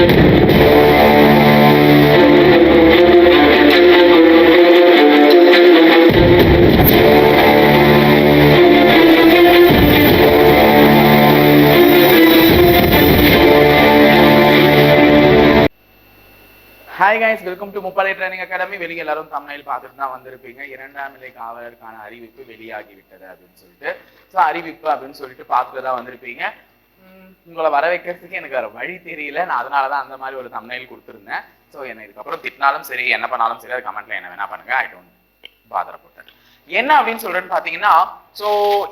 Hi guys welcome to முப்படை training academy வெளியே எல்லாரும் தமிழில் பார்த்துட்டு தான் வந்திருப்பீங்க. இரண்டாம் நிலை காவலருக்கான அறிவிப்பு வெளியாகி விட்டது அப்படின்னு சொல்லிட்டு. ஸோ அறிவிப்பு அப்படின்னு சொல்லிட்டு பார்த்துட்டு தான் வந்திருப்பீங்க. உங்களை வர வைக்கிறதுக்கு எனக்கு வேறு வழி தெரியல. நான் அதனால தான் அந்த மாதிரி ஒரு தமிழில் கொடுத்துருந்தேன். ஸோ என்ன இதுக்கப்புறம் திட்டினாலும் சரி என்ன பண்ணாலும் சரி அது கமெண்ட்ல என்ன வேணா பண்ணுங்க. ஐ டோன்ட் பாதரப்பட்டேன் என்ன அப்படின்னு சொல்றேன்னு பாத்தீங்கன்னா சோ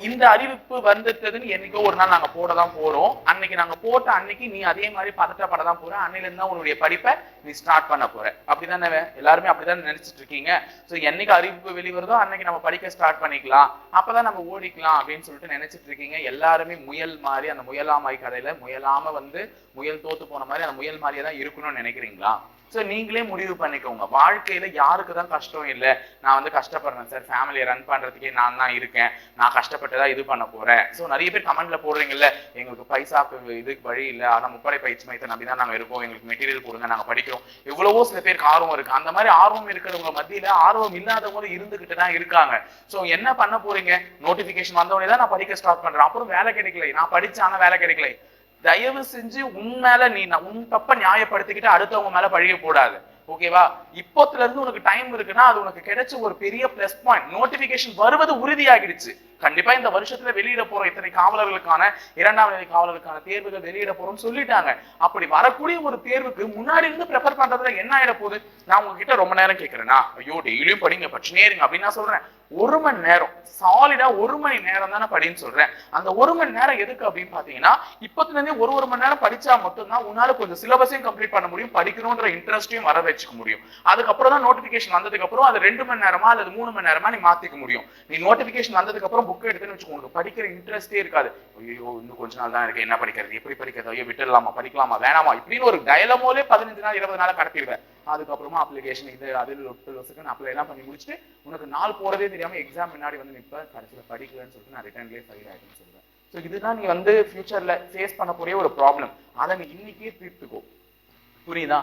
இந்த அறிவிப்பு வந்துட்டதுன்னு என்னைக்கோ ஒரு நாள் நாங்க போட தான் போறோம். அன்னைக்கு நாங்க போட்ட அன்னைக்கு நீ அதே மாதிரி பதட்டப்பட தான் போற. அன்னையில இருந்து தான் உன்னுடைய படிப்பை நீ ஸ்டார்ட் பண்ண போற. அப்படிதானே எல்லாருமே அப்படிதான் நினைச்சிட்டு இருக்கீங்க? சோ என்னைக்கு அறிவிப்பு வெளிவருதோ அன்னைக்கு நம்ம படிக்க ஸ்டார்ட் பண்ணிக்கலாம். அப்பதான் நம்ம ஓடிக்கலாம் அப்படின்னு சொல்லிட்டு நினைச்சிட்டு இருக்கீங்க. எல்லாருமே முயல் மாதிரி அந்த முயலாமாய் கதையில முயலாம வந்து முயல் தோத்து போன மாதிரி அந்த முயல் மாதிரியே தான் இருக்கணும்னு நினைக்கிறீங்களா? ஸோ நீங்களே முடிவு பண்ணிக்கோங்க. வாழ்க்கையில் யாருக்கு தான் கஷ்டம் இல்லை. நான் வந்து கஷ்டப்படுறேன் சார். ஃபேமிலியை ரன் பண்ணுறதுக்கே நான் தான் இருக்கேன். நான் கஷ்டப்பட்டு தான் இது பண்ண போகிறேன் ஸோ நிறைய பேர் கமெண்ட்டில் போடுறீங்கல்ல எங்களுக்கு பைசாக்கு இதுக்கு வழி இல்லை. ஆனால் முப்படை பயிற்சி மையத்தை நம்பி தான் நாங்கள் இருக்கோம். எங்களுக்கு மெட்டீரியல் கொடுங்க. நாங்கள் படிக்கிறோம். எவ்வளவோ சில பேருக்கு ஆர்வம் இருக்குது அந்த மாதிரி ஆர்வம் இருக்கிறவங்க மத்தியில் ஆர்வம் இல்லாதவங்களும் இருந்துக்கிட்டு தான் இருக்காங்க. ஸோ என்ன பண்ண போகிறீங்க நோட்டிஃபிகேஷன் வந்தவொடனே தான் நான் படிக்க ஸ்டார்ட் பண்ணுறேன் அப்புறம் வேலை கிடைக்கல. நான் படித்தேன் ஆனால் வேலை கிடைக்கல. தயவு செஞ்சு உன் மேல நீ உன் தப்ப நியாயப்படுத்திக்கிட்டு அடுத்தவங்க மேல பழிய கூடாது ஓகேவா? இப்போத்துல இருந்து உனக்கு டைம் இருக்குன்னா அது உனக்கு கிடைச்ச ஒரு பெரிய பிளஸ் பாயிண்ட் நோட்டிபிகேஷன் வருவது உறுதியாகிடுச்சு. கண்டிப்பா இந்த வருஷத்துல வெளியிட போற இத்தனை காவலர்களுக்கான இரண்டாம் நிலை காவலர்களுக்கான தேர்வுகள் வெளியிட போறோம்னு சொல்லிட்டாங்க. அப்படி வரக்கூடிய ஒரு தேர்வுக்கு முன்னாடி இருந்து ப்ரிப்பேர் பண்றதுல என்ன ஆயிட போகுது? நான் உங்ககிட்ட ரொம்ப நேரம் கேட்கிறேன்னா ஐயோ டெய்லியும் படிங்க படிச்சுனே இருங்க அப்படின்னு நான் சொல்றேன். ஒரு மணி நேரம் சாலிடா ஒரு மணி நேரம் தானே படின்னு சொல்றேன். அந்த ஒரு மணி நேரம் எதுக்கு அப்படின்னு பாத்தீங்கன்னா இப்பத்துல இருந்தே ஒரு ஒரு மணி நேரம் படிச்சா மட்டும்தான் உன்னால கொஞ்சம் சிலபஸையும் கம்ப்ளீட் பண்ண முடியும் படிக்கணும்ன்ற இன்ட்ரெஸ்டையும் வர வச்சுக்க முடியும். அதுக்கப்புறம் தான் நோட்டிபிகேஷன் வந்ததுக்கு அப்புறம் அது ரெண்டு மணி நேரமா அல்லது மூணு மணி நேரமா நீ மாத்திக்க முடியும். நீ நோட்டிபிகேஷன் வந்ததுக்கு அப்புறம் புக் எடுத்துன்னு வச்சுக்கோங்க. படிக்கிற இன்ட்ரெஸ்டே இருக்காது. ஐயோ இன்னும் கொஞ்ச நாள் தான் இருக்கு. என்ன படிக்கிறது? எப்படி படிக்கிறது? ஐயோ விட்டுடலாமா? படிக்கலாமா? வேணாமா? இப்படின்னு ஒரு டயலமோலே பதினஞ்சு நாள் இருபது நாள் கடத்திடுவேன். அதுக்கப்புறமா அப்ளிகேஷன் இது அது லொட்டு அப்ளை எல்லாம் பண்ணி முடிச்சுட்டு உனக்கு நாள் போறதே தெரியாம எக்ஸாம் முன்னாடி வந்து நிற்பேன் கடைசியில் படிக்கலன்னு சொல்லிட்டு நான் ரிட்டர்ன்லேயே ஃபைல் ஆயிடுன்னு சொல்லுவேன். ஸோ இதுதான் நீ வந்து ஃபியூச்சர்ல ஃபேஸ் பண்ணக்கூடிய ஒரு ப்ராப்ளம் அதை நீ இன்னைக்கே தீர்த்துக்கோ. புரியுதா?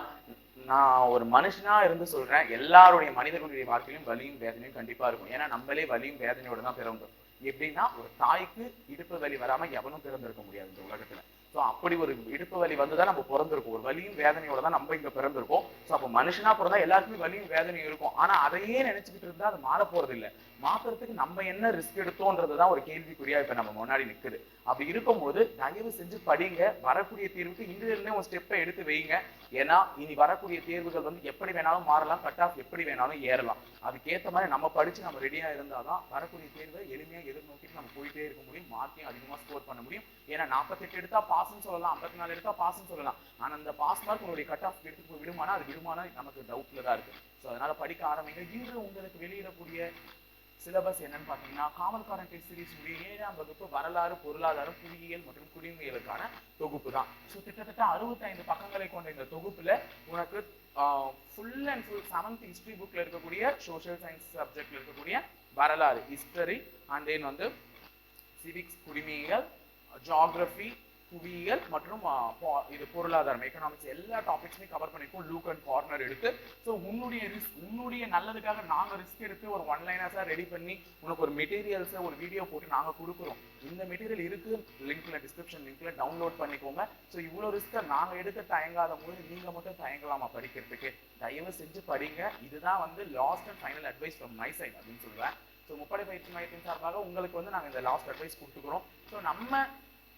நான் ஒரு மனுஷனா இருந்து சொல்றேன் எல்லாருடைய மனிதர்களுடைய வாழ்க்கையிலும் வலியும் வேதனையும் கண்டிப்பா இருக்கும். ஏன்னா நம்மளே வலியும் வேதனையோட தான் பிறந்தோம். எப்படின்னா ஒரு தாய்க்கு இடுப்பு வலி வராம எவனும் பிறந்திருக்க முடியாது இந்த உலகத்துல. ஸோ அப்படி ஒரு இடுப்பு வலி வந்துதான் நம்ம பிறந்திருக்கோம் ஒரு வலியும் வேதனையோட தான் நம்ம இங்கே பிறந்திருக்கோம் ஸோ அப்போ மனுஷனா பிறந்தா எல்லாருக்குமே வலியும் வேதனையும் இருக்கும். ஆனால் அதையே நினைச்சுக்கிட்டு இருந்தால் அது மாற போறது மாற்றுறதுக்கு மாத்துறதுக்கு நம்ம என்ன ரிஸ்க் எடுத்தோன்றது தான் ஒரு கேள்விக்குறியா இப்போ நம்ம முன்னாடி நிற்குது அப்படி இருக்கும்போது தயவு செஞ்சு படிங்க. வரக்கூடிய தீர்வுக்கு இன்றிலிருந்தே ஒரு ஸ்டெப்பை எடுத்து வைங்க. ஏன்னா இனி வரக்கூடிய தேர்வுகள் வந்து எப்படி வேணாலும் மாறலாம். கட் ஆஃப் எப்படி வேணாலும் ஏறலாம். அதுக்கேற்ற மாதிரி நம்ம படிச்சு நம்ம ரெடியாக இருந்தால் தான் வரக்கூடிய தேர்வை எளிமையாக எதிர்நோக்கிட்டு நம்ம போயிட்டே இருக்க முடியும். மார்க்கையும் அதிகமாக ஸ்கோர் பண்ண முடியும். ஏன்னா நாற்பத்தெட்டு எடுத்தால் பாஸ் பாஸ்ன்னு சொல்லலாம். ஐம்பத்தி நாலு எடுத்தா பாஸ்ன்னு சொல்லலாம். ஆனால் அந்த பாஸ் மார்க் உங்களுடைய கட் ஆஃப் எடுத்து போய் விடுமானா அது விடுமானா நமக்கு டவுட்ல தான் இருக்கு. ஸோ அதனால படிக்க ஆரம்பிங்க. இன்று உங்களுக்கு வெளியிடக்கூடிய சிலபஸ் என்னன்னு பார்த்தீங்கன்னா காவல்காரன் டெஸ்ட் சீரிஸ் ஏழாம் வகுப்பு வரலாறு பொருளாதாரம் புவியியல் மற்றும் குடிமையலுக்கான தொகுப்பு தான். ஸோ கிட்டத்தட்ட அறுபத்தைந்து பக்கங்களை கொண்ட இந்த தொகுப்பில் உனக்கு full and full seventh history புக்கில் இருக்கக்கூடிய சோஷியல் சயின்ஸ் சப்ஜெக்ட்ல இருக்கக்கூடிய வரலாறு ஹிஸ்டரி அண்ட் தென் வந்து சிவிக்ஸ் குடிமையியல் ஜியாகிரபி புவியியல் மற்றும் இது பொருளாதாரம் எக்கனாமிக்ஸ் எல்லா டாபிக்ஸுமே கவர் பண்ணிருக்கோம் லூக் அண்ட் கார்னர் எடுத்து ஸோ உன்னுடைய ரிஸ்க் உன்னுடைய நல்லதுக்காக நாங்கள் ரிஸ்க் எடுத்து ஒரு ஒன் லைனர்ஸாக ரெடி பண்ணி உனக்கு ஒரு மெட்டீரியல்ஸை ஒரு வீடியோ போட்டு நாங்கள் கொடுக்குறோம். இந்த மெட்டீரியல் இருக்கு லிங்க்ல டிஸ்கிரிப்ஷன் லிங்க்ல டவுன்லோட் பண்ணிக்கோங்க. ஸோ இவ்வளோ ரிஸ்க்கை நாங்கள் எடுக்க தயங்காத போது நீங்கள் மட்டும் தயங்கலாமா படிக்கிறதுக்கு? தயவு செஞ்சு படிங்க. இதுதான் வந்து last and final advice from my side அப்படின்னு சொல்லுவேன். ஸோ முப்படை பயிற்சி மையத்தின் சார்பாக உங்களுக்கு வந்து நாங்கள் இந்த லாஸ்ட் அட்வைஸ் கொடுத்துக்கிறோம். ஸோ நம்ம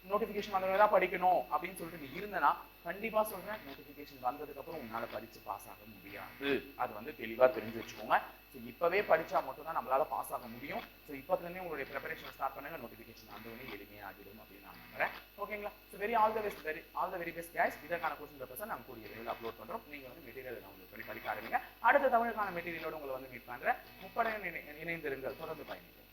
நோட்டிஃபிகேஷன் வந்தவங்க தான் படிக்கணும் அப்படின்னு சொல்லிட்டு நீ இருந்தனா கண்டிப்பா சொல்றேன். நோட்டிஃபிகேஷன் வந்ததுக்கு அப்புறம் உன்னால படிச்சு பாஸ் ஆக முடியாது. அது வந்து தெளிவா தெரிஞ்சு வச்சுக்கோங்க. ஸோ இப்பவே படிச்சா மட்டும் தான் நம்மளால பாஸ் ஆக முடியும். ஸோ இப்போதுலேருந்தே உங்களுடைய ப்ரிப்பரேஷன் ஸ்டார்ட் பண்ணுங்க. நோட்டிஃபிகேஷன் வந்தவொடனே எளிமையாகிடும் அப்படின்னு நான் நம்புறேன். ஓகேங்களா so very all the best very all the very best guys இதற்கான கொஸ்டின் பேப்பர்ஸை நாங்கள் கூடிய விரைவில் அப்லோட் பண்றோம். நீங்க வந்து மெட்டீரியல் டவுன்லோட் பண்ணி படிக்க ஆரம்பிங்க. அடுத்த தமிழுக்கான மெட்டீரியலோட உங்களை வந்து மீட் பண்றேன். முப்படையும் இணை- இணைந்திருங்கள். தொடர்ந்து பயணிங்க